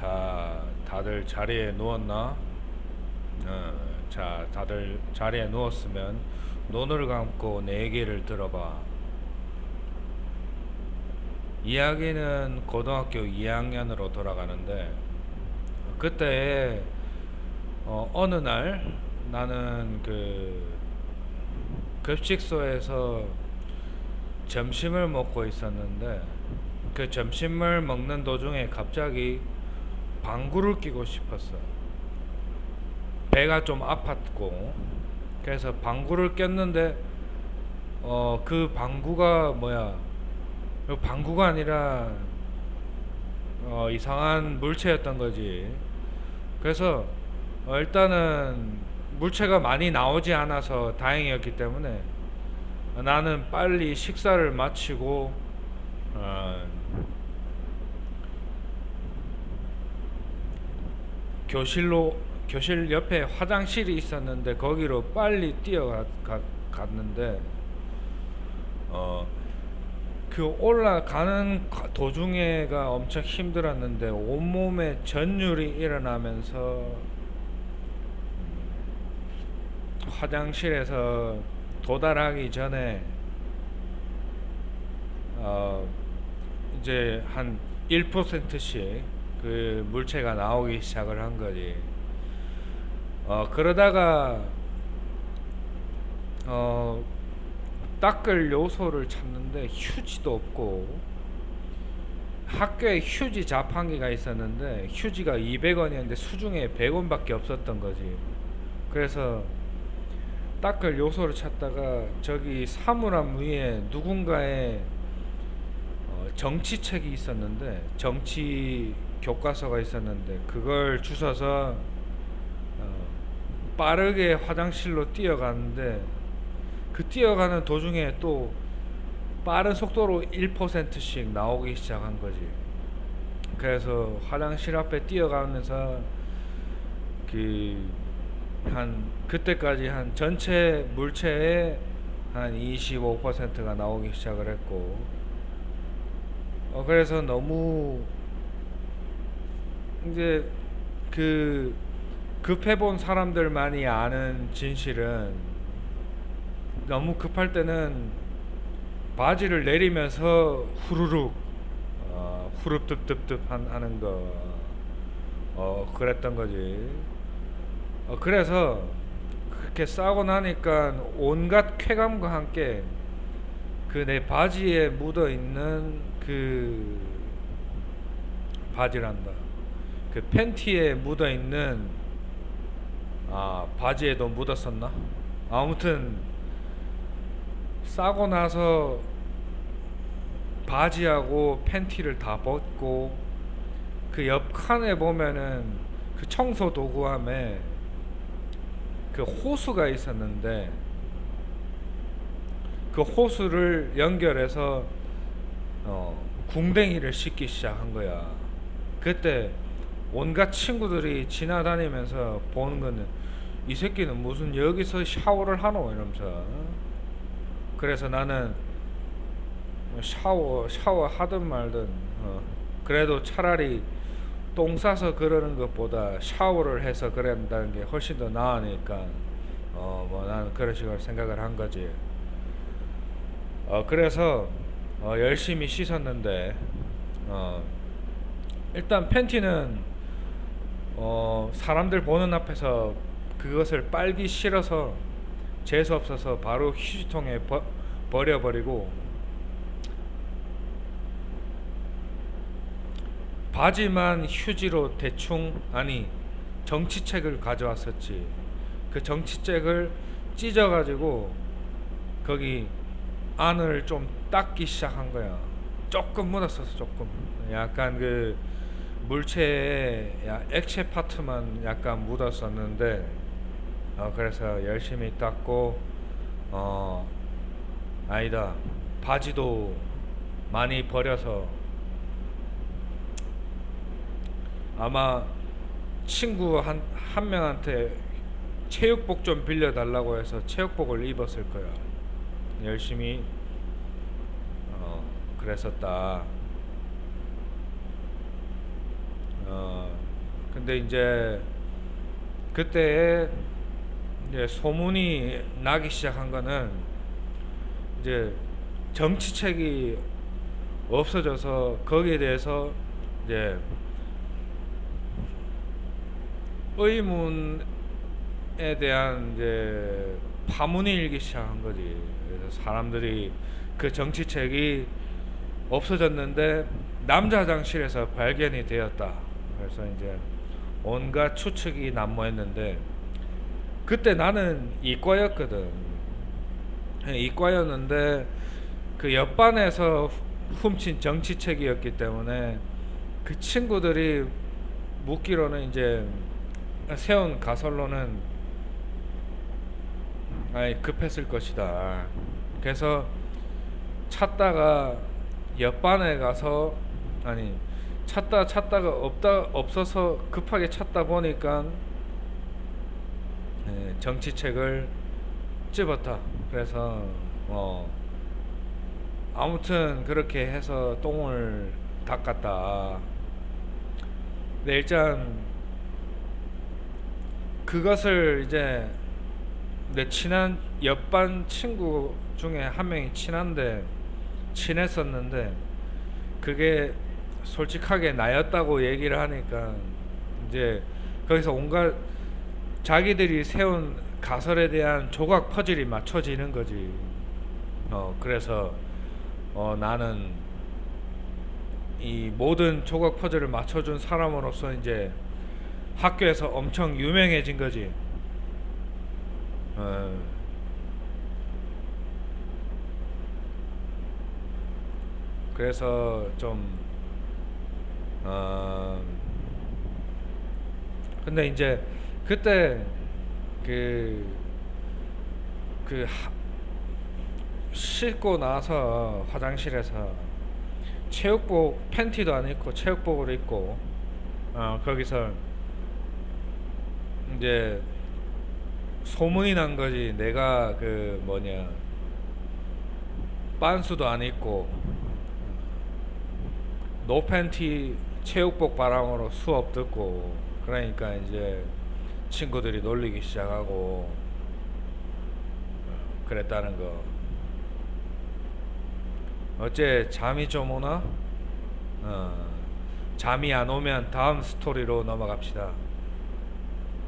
자, 다들 자리에 누웠나? 어, 자, 다들 자리에 누웠으면 눈을 감고 내 얘기를 들어봐. 이야기는 고등학교 2학년으로 돌아가는데 그때 어, 어느 날 나는 그 급식소에서 점심을 먹고 있었는데 그 점심을 먹는 도중에 갑자기 방구를 끼고 싶었어. 배가 좀 아팠고 그래서 방구를 꼈는데 어 그 방구가 뭐야? 그 방구가 아니라 어 이상한 물체였던 거지. 그래서 어 일단은 물체가 많이 나오지 않아서 다행이었기 때문에 나는 빨리 식사를 마치고 어, 교실로 교실 옆에 화장실이 있었는데 거기로 빨리 뛰어갔는데 어 그 올라가는 가- 도중에가 엄청 힘들었는데 온몸에 전율이 일어나면서 화장실에서 도달하기 전에 어 이제 한 1%씩 그 물체가 나오기 시작을 한 거지. 어 그러다가 어 닦을 요소를 찾는데 휴지도 없고 학교에 휴지 자판기가 있었는데 휴지가 200원이었는데 수중에 100원밖에 없었던 거지. 그래서 닦을 요소를 찾다가 저기 사물함 위에 누군가의 어, 정치책이 있었는데 정치 교과서가 있었는데 그걸 주워서 어, 빠르게 화장실로 뛰어가는데 그 뛰어가는 도중에 또 빠른 속도로 1%씩 나오기 시작한 거지. 그래서 화장실 앞에 뛰어가면서 그 한 그때까지 한 전체 물체의 한 25%가 나오기 시작을 했고 어 그래서 너무 이제 그 급해본 사람들만이 아는 진실은 너무 급할 때는 바지를 내리면서 후루룩 어, 후릅듭듭듭 한- 하는 거 어, 그랬던 거지. 어, 그래서 그렇게 싸고 나니까 온갖 쾌감과 함께 그 내 바지에 묻어 있는 그 바지란다. 그 팬티에 묻어 있는 아 바지에도 묻었었나? 아무튼 싸고 나서 바지하고 팬티를 다 벗고 그 옆 칸에 보면은 그 청소 도구함에 그 호수가 있었는데 그 호수를 연결해서 어, 궁뎅이를 씻기 시작한 거야. 그때 온갖 친구들이 지나다니면서 보는 거는 이 새끼는 무슨 여기서 샤워를 하노 이러면서 그래서 나는 샤워 샤워 하든 말든 어, 그래도 차라리 똥 싸서 그러는 것보다 샤워를 해서 그런다는 게 훨씬 더 나으니까 어뭐 나는 그런 식으로 생각을 한 거지. 어 그래서 어 열심히 씻었는데 어 일단 팬티는 어 사람들 보는 앞에서 그것을 빨기 싫어서 재수 없어서 바로 휴지통에 버, 버려버리고 바지만 휴지로 대충 아니 정치책을 가져왔었지. 그 정치책을 찢어가지고 거기 안을 좀 닦기 시작한 거야. 조금 묻었었어 조금. 약간 그 물체에 야- 액체 파트만 약간 묻었었는데 어, 그래서 열심히 닦고 어 아니다 바지도 많이 버려서 아마 친구 한, 한 명한테 체육복 좀 빌려달라고 해서 체육복을 입었을 거야. 열심히 어, 그랬었다. 어, 근데 이제 그때 이제 소문이 나기 시작한 거는 이제 정치책이 없어져서 거기에 대해서 이제 의문에 대한 이제 파문이 일기 시작한 거지. 그래서 사람들이 그 정치책이 없어졌는데 남자 화장실에서 발견이 되었다. 그래서 이제 온갖 추측이 난무했는데 그때 나는 이과였거든. 이과였는데 그 옆반에서 후- 훔친 정치책이었기 때문에 그 친구들이 묻기로는 이제 세운 가설로는 아니 급했을 것이다. 그래서 찾다가 옆반에 가서 아니 찾다 찾다가 없다 없어서 급하게 찾다 보니까 예, 정치책을 찝었다. 그래서 어 아무튼 그렇게 해서 똥을 닦았다. 네 일단 그것을 이제 내 친한 옆반 친구 중에 한 명이 친한데 친했었는데 그게 솔직하게 나였다고 얘기를 하니까 이제 거기서 온갖 자기들이 세운 가설에 대한 조각 퍼즐이 맞춰지는 거지. 어 그래서 어 나는 이 모든 조각 퍼즐을 맞춰준 사람으로서 이제 학교에서 엄청 유명해진 거지. 어. 그래서 좀 어. 근데 이제 그때 그, 그 하, 씻고 나서 화장실에서 체육복 팬티도 안 입고 체육복을 입고 어 거기서 이제 소문이 난 거지 내가 그 뭐냐 빤스도 안 입고 노 팬티 체육복 바람으로 수업 듣고 그러니까 이제 친구들이 놀리기 시작하고 어, 그랬다는 거 어째 잠이 좀 오나? 어, 잠이 안 오면 다음 스토리로 넘어갑시다.